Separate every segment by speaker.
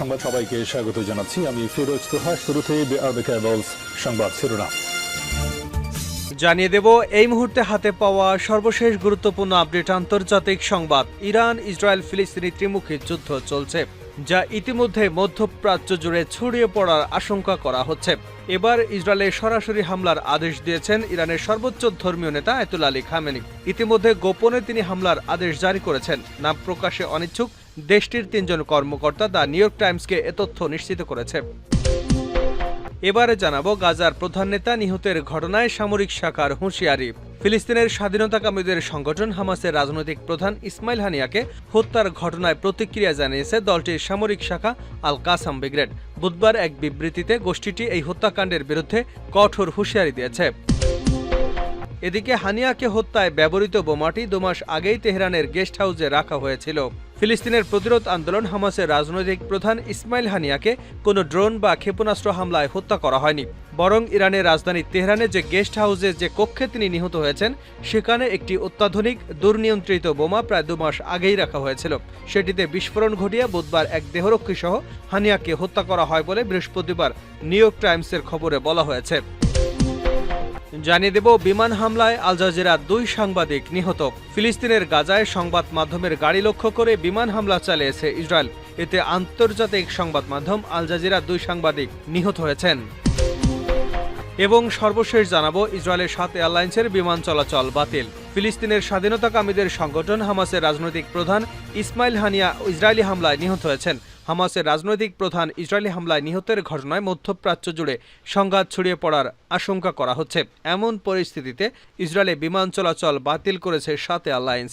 Speaker 1: সংবাদ সবাইকে স্বাগত জানাচ্ছি। আমি ফিরোজ তোহা শুরুতে সংবাদ শিরোনাম।
Speaker 2: জানিয়ে দেব, এই মুহূর্তে হাতে পাওয়া সর্বশেষ গুরুত্বপূর্ণ আপডেট আন্তর্জাতিক সংবাদ। ইরান, ইসরায়েল, ফিলিস্তিনি ত্রিমুখী যুদ্ধ চলছে, যা ইতিমধ্যে মধ্যপ্রাচ্য জুড়ে ছড়িয়ে পড়ার আশঙ্কা করা হচ্ছে। এবার ইসরায়েলে সরাসরি হামলার আদেশ দিয়েছেন ইরানের সর্বোচ্চ ধর্মীয় নেতা আয়তুল আলী খামেনি। ইতিমধ্যে গোপনে তিনি হামলার আদেশ জারি করেছেন। নাম প্রকাশে অনিচ্ছুক দেশটির তিনজন কর্মকর্তা দ্য নিউ ইয়র্ক টাইমসকে এ তথ্য নিশ্চিত করেছে। এবারে জানাব, গাজার প্রধান নেতা নিহতের ঘটনায় সামরিক শাখার হুঁশিয়ারি। ফিলিস্তিনের স্বাধীনতাকামীদের সংগঠন হামাসের রাজনৈতিক প্রধান ইসমাইল হানিয়াকে হত্যার ঘটনায় প্রতিক্রিয়া জানিয়েছে দলটির সামরিক শাখা আল কাসাম ব্রিগেড। বুধবার এক বিবৃতিতে গোষ্ঠীটি এই হত্যাকাণ্ডের বিরুদ্ধে কঠোর হুঁশিয়ারি দিয়েছে। এদিকে হানিয়াকে হত্যায় ব্যবহৃত বোমাটি দুমাস আগেই তেহরানের গেস্ট হাউসে রাখা হয়েছিল। ফিলিস্তিনের প্রতিরোধ আন্দোলন হামাসের রাজনৈতিক প্রধান ইসমাইল হানিয়াকে কোনো ড্রোন বা ক্ষেপণাস্ত্র হামলায় হত্যা করা হয়নি। বরং ইরানের রাজধানী তেহরানে যে গেস্ট হাউসে যে কক্ষে তিনি নিহত হয়েছেন, সেখানে একটি অত্যাধুনিক দুর্নিয়ন্ত্রিত বোমা প্রায় দু মাস আগেই রাখা হয়েছিল। সেটিতে বিস্ফোরণ ঘটিয়ে বুধবার এক দেহরক্ষী সহ হানিয়াকে হত্যা করা হয় বলে বৃহস্পতিবার নিউ ইয়র্ক টাইমসের খবরে বলা হয়েছে। জানিয়ে দেব, বিমান হামলায় আল জাজিরার দুই সাংবাদিক নিহত। ফিলিস্তিনের গাজায় সংবাদ মাধ্যমের গাড়ি লক্ষ্য করে বিমান হামলা চালিয়েছে ইসরায়েল। এতে আন্তর্জাতিক সংবাদ মাধ্যম আল জাজিরা দুই সাংবাদিক নিহত হয়েছেন। এবং সর্বশেষ জানাব, ইসরায়েলের সাত এয়ারলাইন্সের বিমান চলাচল বাতিল। ফিলিস্তিনের স্বাধীনতাকামীদের সংগঠন হামাসের রাজনৈতিক প্রধান ইসমাইল হানিয়া ইসরায়েলি হামলায় নিহত হয়েছেন। হামাসের রাজনৈতিক প্রধান ইসরায়েলি হামলায় নিহতের ঘটনায় মধ্যপ্রাচ্য জুড়ে সংঘাত ছড়িয়ে পড়ার আশঙ্কা করা হচ্ছে। এমন পরিস্থিতিতে ইসরায়েলে বিমান চলাচল বাতিল করেছে সাত এয়ারলাইন্স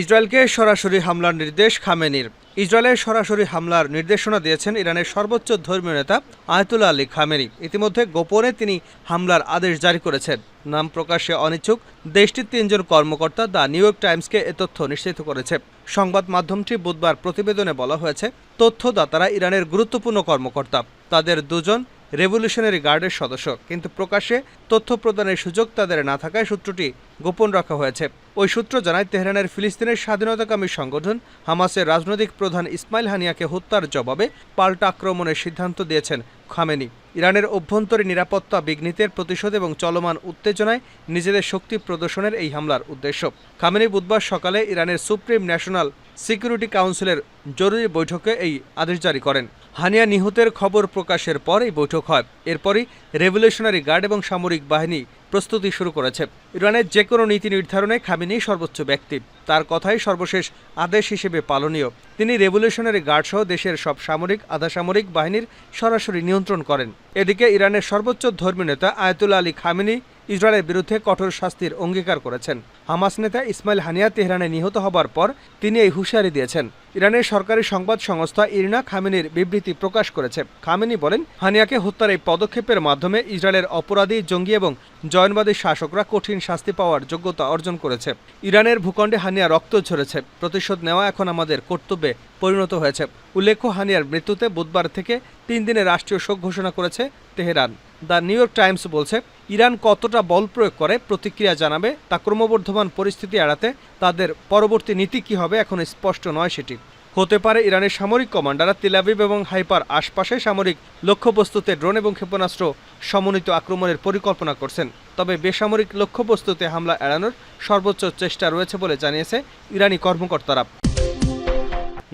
Speaker 2: ইসরায়েলকে সরাসরি হামলার নির্দেশ খামেনির। ইসরায়েলের সরাসরি হামলার নির্দেশনা দিয়েছেন ইরানের সর্বোচ্চ ধর্মীয় নেতা আয়তুল্লাহ আলী খামেনি। ইতিমধ্যে গোপনে তিনি হামলার আদেশ জারি করেছেন। নাম প্রকাশে অনিচ্ছুক। দেশটির তিনজন কর্মকর্তা দ্য নিউ ইয়র্ক টাইমসকে এ তথ্য নিশ্চিত করেছে। সংবাদ মাধ্যমটি বুধবার প্রতিবেদনে বলা হয়েছে, তথ্যদাতারা ইরানের গুরুত্বপূর্ণ কর্মকর্তা। তাদের দুজন রেভলিউশনারি গার্ডের সদস্য। কিন্তু প্রকাশ্যে তথ্য প্রদানের সুযোগ তাদের না থাকায় সূত্রটি গোপন রাখা হয়েছে। ওই সূত্র জানায়, তেহরানের ফিলিস্তিনের স্বাধীনতাকামী সংগঠন হামাসের রাজনৈতিক প্রধান ইসমাইল হানিয়াকে হত্যার জবাবে পাল্টা আক্রমণের সিদ্ধান্ত দিয়েছেন খামেনি। ইরানের অভ্যন্তরীণ নিরাপত্তা বিঘ্নিতের প্রতিশোধ এবং চলমান উত্তেজনায় নিজেদের শক্তি প্রদর্শনের এই হামলার উদ্দেশ্য। খামেনি বুধবার সকালে ইরানের সুপ্রিম ন্যাশনাল সিকিউরিটি কাউন্সিলের জরুরি বৈঠকে এই আদেশ জারি করেন। হানিয়া নিহতের খবর প্রকাশের পর এই বৈঠক হয়। এরপরই রেভলিউশনারি গার্ড এবং সামরিক বাহিনী প্রস্তুতি শুরু করেছে। ইরানের যে কোনো নীতি নির্ধারণে খামিনি সর্বোচ্চ ব্যক্তি। তার কথাই সর্বশেষ আদেশ হিসেবে পালনীয়। তিনি রেভলিউশনারি গার্ড সহ দেশের সব সামরিক, আধাসামরিক বাহিনীর সরাসরি নিয়ন্ত্রণ করেন। এদিকে ইরানের সর্বোচ্চ ধর্মীয় নেতা আয়তুল্লা আলী খামিনি ইসরায়েলের বিরুদ্ধে কঠোর শাস্তির অঙ্গীকার করেছেন। হামাস নেতা ইসমাইল হানিয়া তেহরানে নিহত হবার পর তিনি এই হুঁশিয়ারি দিয়েছেন। ইরানের সরকারি সংবাদ সংস্থা ইরনা খামেনির বিবৃতি প্রকাশ করেছে। খামেনি বলেন, হানিয়াকে হত্যার এই পদক্ষেপের মাধ্যমে ইসরায়েলের অপরাধী, জঙ্গি এবং জয়নবাদী শাসকরা কঠিন শাস্তি পাওয়ার যোগ্যতা অর্জন করেছে। ইরানের ভূখণ্ডে হানিয়া রক্ত ঝরেছে। প্রতিশোধ নেওয়া এখন আমাদের কর্তব্যে পরিণত হয়েছে। উল্লেখ্য, হানিয়ার মৃত্যুতে বুধবার থেকে তিন দিনের রাষ্ট্রীয় শোক ঘোষণা করেছে Tehran. The New York Times বলছে, ইরান কতটা বল প্রয়োগ করে প্রতিক্রিয়া জানাবে তা ক্রমবর্ধমান পরিস্থিতি এড়াতে তাদের পরবর্তী নীতি কী হবে এখন স্পষ্ট নয় সেটি। হতে পারে ইরানের সামরিক কমান্ডাররা তেলাবিব এবং হাইপার আশপাশে সামরিক লক্ষ্যবস্তুতে ড্রোন এবং ক্ষেপণাস্ত্র সমন্বিত আক্রমণের পরিকল্পনা করছেন। তবে বেসামরিক লক্ষ্যবস্তুতে হামলা এড়ানোর সর্বোচ্চ চেষ্টা রয়েছে বলে জানিয়েছে ইরানি কর্মকর্তারা।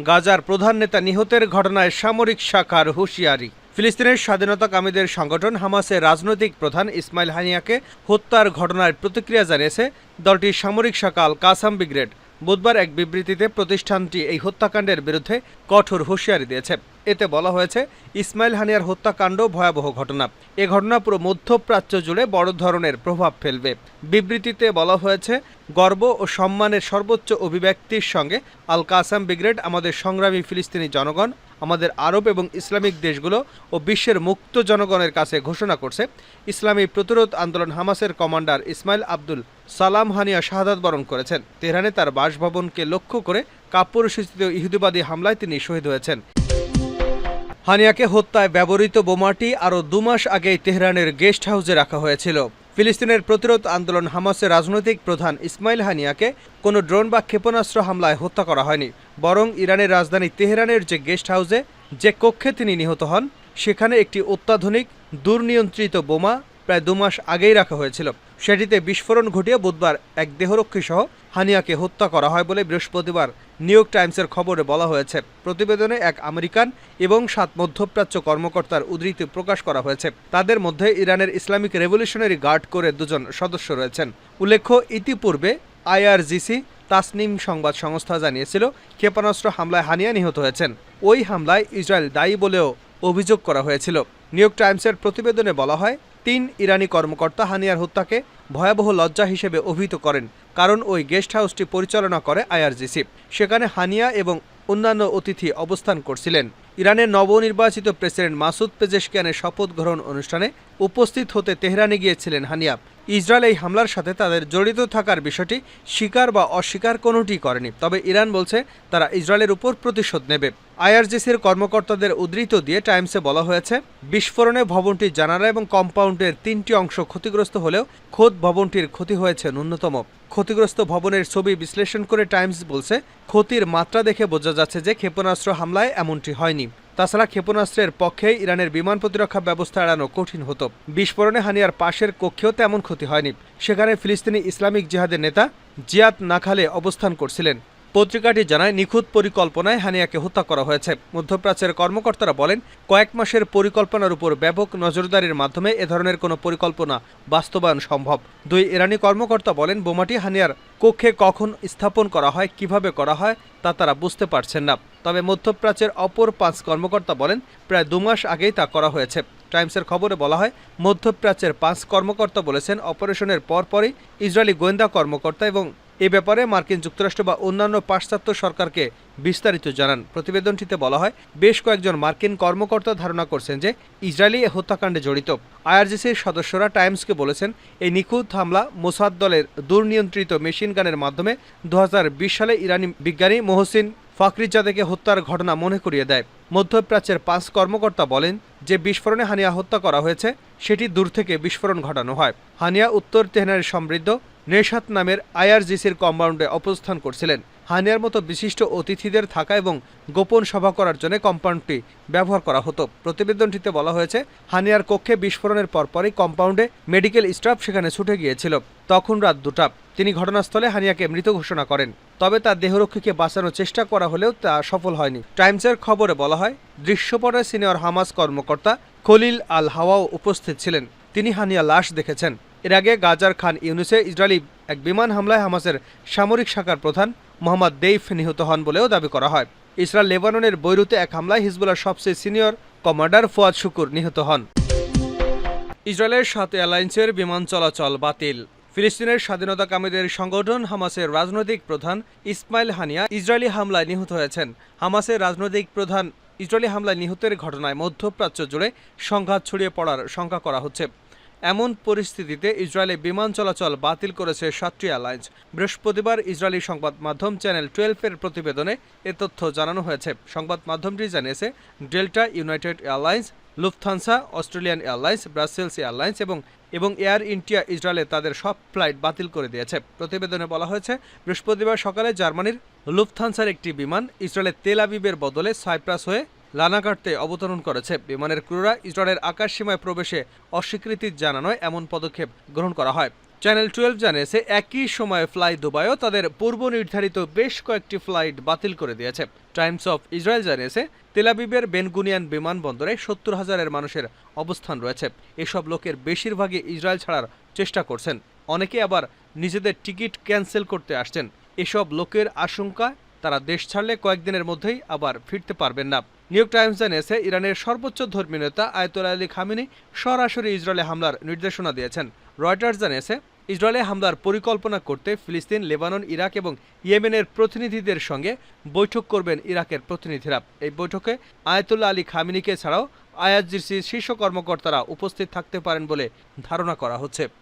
Speaker 2: গাজার প্রধান নেতা নিহতের ঘটনায় সামরিক শাখার হুঁশিয়ারি। ফিলিস্তিনের স্বাধীনতাকামীদের সংগঠন হামাসের রাজনৈতিক প্রধান ইসমাইল হানিয়াকে হত্যার ঘটনার প্রতিক্রিয়া জানিয়েছে দলটির সামরিক শাখা আল কাসাম ব্রিগেড। বুধবার এক বিবৃতিতে প্রতিষ্ঠানটি এই হত্যাকাণ্ডের বিরুদ্ধে কঠোর হুঁশিয়ারি দিয়েছে। এতে বলা হয়েছে, ইসমাইল হানিয়ার হত্যাকাণ্ড ভয়াবহ ঘটনা। এ ঘটনা পুরো মধ্যপ্রাচ্য জুড়ে বড় ধরনের প্রভাব ফেলবে। বিবৃতিতে বলা হয়েছে, গর্ব ও সম্মানের সর্বোচ্চ অভিব্যক্তির সঙ্গে আল কাসাম ব্রিগেড আমাদের সংগ্রামী ফিলিস্তিনি জনগণ আমাদের আরব এবং ইসলামিক দেশগুলো ও বিশ্বের মুক্ত জনগণের কাছে ঘোষণা করছে। ইসলামী প্রতিরোধ আন্দোলন হামাসের কমান্ডার ইসমাইল আব্দুল সালাম হানিয়া শাহাদাত বরণ করেছেন। তেহরানে তার বাসভবনকে লক্ষ্য করে কাপুরুষিত ইহুদিবাদী হামলায় তিনি শহীদ হয়েছেন। হানিয়াকে হত্যায় ব্যবহৃত বোমাটি আরও দুমাস আগেই তেহরানের গেস্ট হাউসে রাখা হয়েছিল। ফিলিস্তিনের প্রতিরোধ আন্দোলন হামাসের রাজনৈতিক প্রধান ইসমাইল হানিয়াকে কোনো ড্রোন বা ক্ষেপণাস্ত্র হামলায় হত্যা করা হয়নি। বরং ইরানের রাজধানী তেহরানের যে গেস্ট হাউসে যে কক্ষে তিনি নিহত হন, সেখানে একটি অত্যাধুনিক দুর্নিয়ন্ত্রিত বোমা প্রায় দুমাস আগেই রাখা হয়েছিল। সেটিতে বিস্ফোরণ ঘটিয়ে বুধবার এক দেহরক্ষী সহ হানিয়াকে হত্যা করা হয় বলে বৃহস্পতিবার নিউ টাইমসের খবরে বলা হয়েছে, প্রতিবেদনে এক আমেরিকান এবং সাত মধ্যপ্রাচ্য কর্মকর্তার উদ্ধৃতি প্রকাশ করা হয়েছে। তাদের মধ্যে ইরানের ইসলামিক রেভলিউশনারি গার্ড করে দুজন সদস্য রয়েছেন। উল্লেখ্য, ইতিপূর্বে আইআরজিসি তাসনিম সংবাদ সংস্থা জানিয়েছিল, ক্ষেপণাস্ত্র হামলায় হানিয়া নিহত হয়েছেন। ওই হামলায় ইসরায়েল দায়ী বলেও অভিযোগ করা হয়েছিল। নিউ ইয়র্ক টাইমসের প্রতিবেদনে বলা হয়, তিন ইরানি কর্মকর্তা হানিয়ার হত্যাকে ভয়াবহ লজ্জা হিসেবে অভিহিত করেন। কারণ ওই গেস্ট হাউসটি পরিচালনা করে আইআরজিসি। সেখানে হানিয়া এবং অন্যান্য অতিথি অবস্থান করছিলেন। ইরানের নবনির্বাচিত প্রেসিডেন্ট মাসুদ পেজেশকিয়ানের শপথ গ্রহণ অনুষ্ঠানে উপস্থিত হতে তেহরানে গিয়েছিলেন হানিয়া। ইসরায়েল এই হামলার সাথে তাদের জড়িত থাকার বিষয়টি স্বীকার বা অস্বীকার কোনোটি করেনি। তবে ইরান বলছে তারা ইসরায়েলের উপর প্রতিশোধ নেবে। আইআরজিসির কর্মকর্তাদের উদ্ধৃত দিয়ে টাইমসে বলা হয়েছে, বিস্ফোরণে ভবনটির জানালা এবং কম্পাউন্ডের তিনটি অংশ ক্ষতিগ্রস্ত হলেও খোদ ভবনটির ক্ষতি হয়েছে ন্যূনতম। ক্ষতিগ্রস্ত ভবনের ছবি বিশ্লেষণ করে টাইমস বলছে, ক্ষতির মাত্রা দেখে বোঝা যাচ্ছে যে ক্ষেপণাস্ত্র হামলায় এমনটি হয়নি। তাছাড়া ক্ষেপণাস্ত্রের পক্ষেই ইরানের বিমান প্রতিরক্ষা ব্যবস্থা এড়ানো কঠিন হতো। বিস্ফোরণে হানিয়ার পাশের কক্ষেও তেমন ক্ষতি হয়নি। সেখানে ফিলিস্তিনি ইসলামিক জিহাদের নেতা জিয়াদ নাখালে অবস্থান করছিলেন। পত্রিকাটি জানায়, নিখুঁত পরিকল্পনায় হানিয়াকে হত্যা করা হয়েছে। মধ্যপ্রাচ্যের কর্মকর্তারা বলেন, কয়েক মাসের পরিকল্পনার উপর ব্যাপক নজরদারির মাধ্যমে এ ধরনের কোনো পরিকল্পনা বাস্তবায়ন সম্ভব। দুই ইরানি কর্মকর্তা বলেন, বোমাটি হানিয়ার কক্ষে কখন স্থাপন করা হয়, কীভাবে করা হয়, তা তারা বুঝতে পারছেন না। তবে মধ্যপ্রাচ্যের অপর পাঁচ কর্মকর্তা বলেন, প্রায় দু মাস আগেই তা করা হয়েছে। টাইমসের খবরে বলা হয়, মধ্যপ্রাচ্যের পাঁচ কর্মকর্তা বলেছেন, অপারেশনের পরপরই ইসরায়েলি গোয়েন্দা কর্মকর্তা এবং এ ব্যাপারে মার্কিন যুক্তরাষ্ট্র বা অন্যান্য পাশ্চাত্য সরকারকে বিস্তারিত জানান। প্রতিবেদনটিতে বলা হয়, বেশ কয়েকজন মার্কিন কর্মকর্তা ধারণা করছেন যে ইসরায়েলি এ হত্যাকাণ্ডে জড়িত। আইআরজিসির সদস্যরা টাইমসকে বলেছেন, এই নিখুঁত হামলা মোসাদ দলের দুর্নিয়ন্ত্রিত মেশিন গানের মাধ্যমে দু হাজার বিশ সালে ইরানি বিজ্ঞানী মোহসিন ফাকরিজাদেকে হত্যার ঘটনা মনে করিয়ে দেয়। মধ্যপ্রাচ্যের পাঁচ কর্মকর্তা বলেন যে বিস্ফোরণে হানিয়া হত্যা করা হয়েছে, সেটি দূর থেকে বিস্ফোরণ ঘটানো হয়। হানিয়া উত্তর তেহরানের সমৃদ্ধ নেশাত নামের আইআরজিসির কম্পাউন্ডে অবস্থান করছিলেন। হানিয়ার মতো বিশিষ্ট অতিথিদের থাকা এবং গোপন সভা করার জন্য কম্পাউন্ডটি ব্যবহার করা হতো। প্রতিবেদনটিতে বলা হয়েছে, হানিয়ার কক্ষে বিস্ফোরণের পরপরই কম্পাউন্ডে মেডিকেল স্টাফ সেখানে ছুটে গিয়েছিল। তখন রাত দুটা। তিনি ঘটনাস্থলে হানিয়াকে মৃত ঘোষণা করেন। তবে তার দেহরক্ষীকে বাঁচানোর চেষ্টা করা হলেও তা সফল হয়নি। টাইমসের খবরে বলা হয়, দৃশ্যপটে সিনিয়র হামাস কর্মকর্তা খলিল আল হাওয়াও উপস্থিত ছিলেন। তিনি হানিয়া লাশ দেখেছেন। এর আগে গাজার খান ইউনুসে ইসরায়েলি এক বিমান হামলায় হামাসের সামরিক শাখার প্রধান মোহাম্মদ দেইফ নিহত হন বলেও দাবি করা হয়। ইসরায়েল লেবাননের বৈরুতে এক হামলায় হিজবুল্লার সবচেয়ে সিনিয়র কমান্ডার ফুয়াদ শুকুর নিহত হন। ইসরায়েলের সাথে অ্যালায়েন্সের বিমান চলাচল বাতিল। ফিলিস্তিনের স্বাধীনতাকামীদের সংগঠন হামাসের রাজনৈতিক প্রধান ইসমাইল হানিয়া ইসরায়েলি হামলায় নিহত হয়েছেন। হামাসের রাজনৈতিক প্রধান ইসরায়েলি হামলায় নিহতের ঘটনায় মধ্যপ্রাচ্য জুড়ে সংঘাত ছড়িয়ে পড়ার শঙ্কা করা হচ্ছে। এমন পরিস্থিতিতে ইসরায়েলে বিমান চলাচল বাতিল করেছে সাতটি এয়ারলাইন্স। বৃহস্পতিবার ইসরায়েলি সংবাদ মাধ্যম চ্যানেল টুয়েলভের প্রতিবেদনে এ তথ্য জানানো হয়েছে। সংবাদ মাধ্যমটি জানিয়েছে, Delta United Airlines, Lufthansa, Australian Airlines, Brussels Airlines এবং এবং এয়ার ইন্ডিয়া ইসরায়েলে তাদের সব ফ্লাইট বাতিল করে দিয়েছে। প্রতিবেদনে বলা হয়েছে, বৃহস্পতিবার সকালে জার্মানির লুফথানসার একটি বিমান ইসরায়েলের তেল আবিবের বদলে সাইপ্রাস হয়ে লানাঘাটতে অবতরণ করেছে। বিমানের ক্রুরা ইসরায়েলের আকাশসীমায় প্রবেশে অস্বীকৃতি জানানোয় এমন পদক্ষেপ গ্রহণ করা হয়। চ্যানেল টুয়েলভ জানিয়েছে, একই সময়ে ফ্লাই দুবাইও তাদের পূর্ব নির্ধারিত বেশ কয়েকটি ফ্লাইট বাতিল করে দিয়েছে। টাইমস অফ ইসরায়েল জানিয়েছে তেলাবিবের বেনগুনিয়ান বিমানবন্দরে সত্তর হাজারের মানুষের অবস্থান রয়েছে। এসব লোকের বেশিরভাগই ইসরায়েল ছাড়ার চেষ্টা করছেন। অনেকে আবার নিজেদের টিকিট ক্যান্সেল করতে আসছেন। এসব লোকের আশঙ্কা তারা দেশ ছাড়লে কয়েকদিনের মধ্যেই আবার ফিরতে পারবেন না। নিউ ইয়র্ক টাইমস জানিয়েছে ইরানের সর্বোচ্চ ধর্মীয় নেতা আয়তুল্লাহ আলী খামিনি সরাসরি ইসরায়েলে হামলার নির্দেশনা দিয়েছেন। রয়টার্স জানিয়েছে ইসরায়েলে হামলার পরিকল্পনা করতে ফিলিস্তিন, লেবানন, ইরাক এবং ইয়েমেনের প্রতিনিধিদের সঙ্গে বৈঠক করবেন ইরাকের প্রতিনিধিরা। এই বৈঠকে আয়াতুল্লাহ আলী খামিনিকে ছাড়াও আইআরজিসির শীর্ষ কর্মকর্তারা উপস্থিত থাকতে পারেন বলে ধারণা করা হচ্ছে।